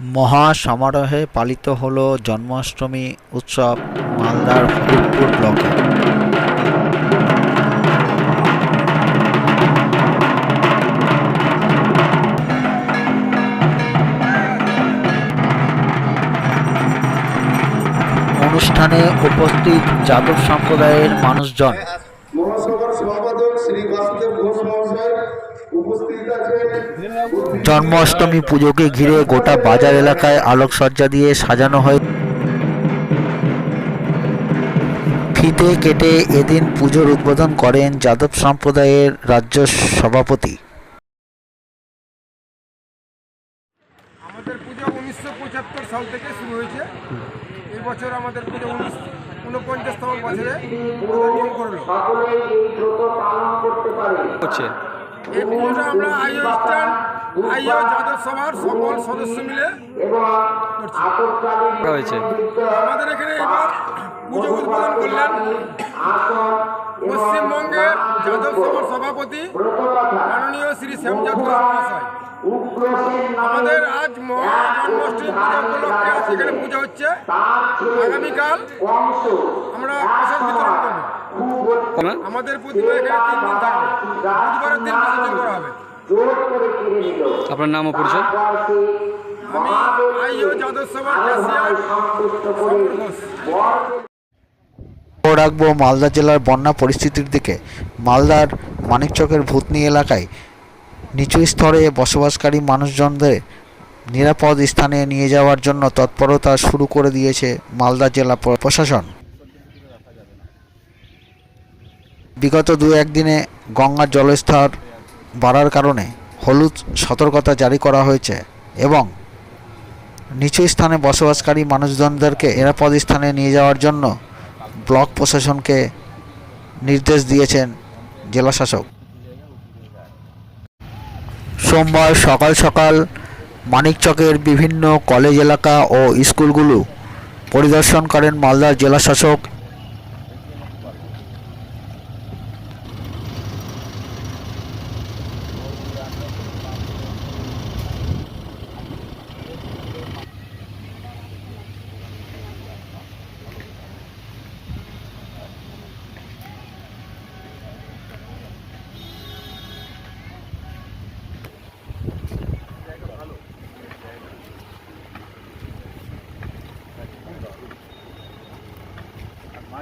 মহা সমারোহে পালিত হল জন্মাষ্টমী উৎসব মালদার ফরিদপুর ব্লকে। অনুষ্ঠানে উপস্থিত যাদব সম্প্রদায়ের মানুষজন। মহাসভার সম্পাদক শ্রী বাসুদেব ঘোষ মহাশয় উপস্থিত আছেন জন্মাষ্টমী পুজোকে ঘিরে গোটা বাজার এলাকায় আলোকসজ্জা দিয়ে সাজানো হয়। ফিতে কেটে এদিন পুজোর উদ্বোধন করেন যাদব সম্প্রদায়ের রাজ্য সভাপতি। আমাদের পুজো উনিশশো পঁচাত্তর সাল থেকে শুরু হয়েছে। এই বছর আমাদের পুজো উনিশ বছরে পদার্পণ করল। এই পুজোটা আমরা আইও স্ট্যান্ড আইও যাদব সভার সকল সদস্য মিলে করছি। আমাদের এখানে এবার পুজো উদ্বোধন করলেন পশ্চিমবঙ্গের যাদব সভার সভাপতি মাননীয় শ্রী শ্যামচাঁদ মহাশয় আমাদের আজ জন্মাষ্টমী পূজা উপলক্ষে আজ এখানে পূজা হচ্ছে। আগামীকাল আমরা প্রসাদ বিতরণ করব। আমাদের প্রতিমা এখানে তিন দিন থাকবে বুধবারের দিন বিসর্জন করা হবে। আপনার নাম ও পরিচয়? রাখব মালদা জেলার বন্যা পরিস্থিতির দিকে। মালদার মানিকচকের ভূতনি এলাকায় নিচু স্তরে বসবাসকারী মানুষজনদের নিরাপদ স্থানে নিয়ে যাওয়ার জন্য তৎপরতা শুরু করে দিয়েছে মালদা জেলা প্রশাসন। বিগত দু একদিনে গঙ্গার জলস্তর বাড়ার কারণে হলুদ সতর্কতা জারি করা হয়েছে এবং নিচু স্থানে বসবাসকারী মানুষজনদেরকে নিরাপদ স্থানে নিয়ে যাওয়ার জন্য ব্লক প্রশাসনকে নির্দেশ দিয়েছেন জেলাশাসক সোমবার সকাল সকাল মানিকচকের বিভিন্ন কলেজ এলাকা ও স্কুলগুলো পরিদর্শন করেন মালদার জেলাশাসক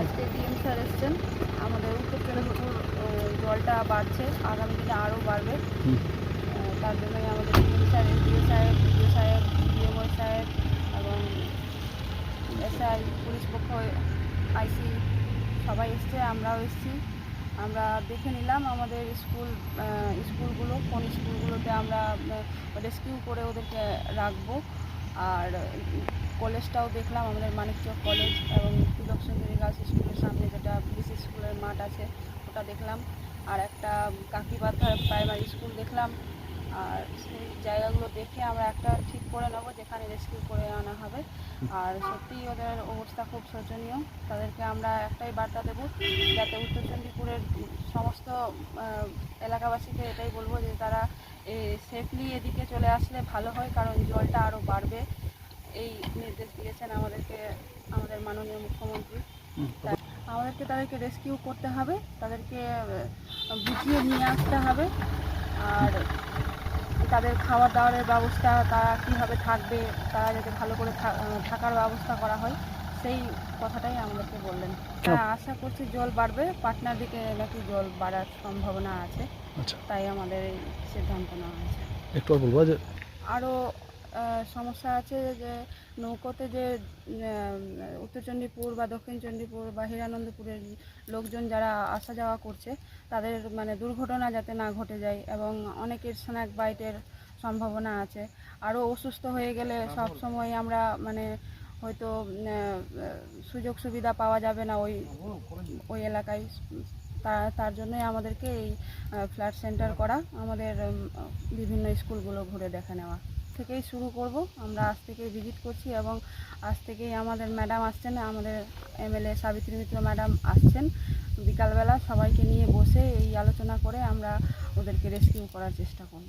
আজকে ডিএম স্যার এসছেন আমাদের উত্তর চন্দ্রপুর জলটা বাড়ছে আগামী দিনে আরও বাড়বে। তার জন্যই আমাদের ডিএম স্যার এসডিও সাহেব সাহেব ডিএমও সাহেব এবং এসআই পুলিশ পক্ষ আইসি সবাই এসছে আমরাও এসছি। আমরা দেখে নিলাম আমাদের স্কুল স্কুলগুলো কোন স্কুলগুলোতে আমরা রেস্কিউ করে ওদেরকে রাখব। আর কলেজটাও দেখলাম, আমাদের মানিকচক কলেজ এবং তিলক সুন্দরী গার্লস স্কুলের সামনে যেটা পুলিশ স্কুলের মাঠ আছে, ওটা দেখলাম। আর একটা কাকিবাথা প্রাইমারি স্কুল দেখলাম। আর সেই জায়গাগুলো দেখে আমরা একটা ঠিক করে নেব, যেখানে রেস্কিউ করে আনা হবে। আর সত্যিই ওদের অবস্থা খুব শোচনীয়। তাদেরকে আমরা একটাই বার্তা দেবো, যাতে উত্তর চণ্ডীপুরের সমস্ত এলাকাবাসীকে এটাই বলব যে তারা সেফলি এদিকে চলে আসলে ভালো হয়, কারণ জলটা আরও বাড়বে। এই নির্দেশ দিয়েছেন আমাদেরকে আমাদের মাননীয় মুখ্যমন্ত্রী। আমাদেরকে তাদেরকে রেস্কিউ করতে হবে তাদেরকে বুঝিয়ে নিয়ে আসতে হবে। আর তাদের খাবার দাওয়ারের ব্যবস্থা তারা কীভাবে থাকবে তারা যাতে ভালো করে থাকার ব্যবস্থা করা হয় সেই কথাটাই আমাদেরকে বললেন। হ্যাঁ আশা করছি জল বাড়বে পাটনার দিকে নাকি জল বাড়ার সম্ভাবনা আছে। আচ্ছা। তাই আমাদের এই সিদ্ধান্ত নেওয়া হয়েছে। একটু বলব যে আরও সমস্যা আছে যে নৌকোতে যে উত্তর চণ্ডীপুর বা দক্ষিণ চণ্ডীপুর বা হিরানন্দপুরের লোকজন যারা আসা যাওয়া করছে তাদের মানে দুর্ঘটনা যাতে না ঘটে যায় এবং অনেকের স্ন্যাক বাইটের সম্ভাবনা আছে। আরও অসুস্থ হয়ে গেলে সব সময় আমরা মানে হয়তো সুযোগ সুবিধা পাওয়া যাবে না ওই ওই এলাকায়। তা- তার জন্যই আমাদেরকে এই ফ্ল্যাট সেন্টার করা আমাদের বিভিন্ন স্কুলগুলো ঘুরে দেখে নেওয়া। থেকেই শুরু করব। আমরা আজ থেকেই ভিজিট করছি এবং আজ থেকেই আমাদের ম্যাডাম আসছেন, আমাদের এমএলএ সাবিত্রী মিত্র ম্যাডাম আসছেন। বিকালবেলা সবাইকে নিয়ে বসে এই আলোচনা করে আমরা ওদেরকে রেস্কিউ করার চেষ্টা করব।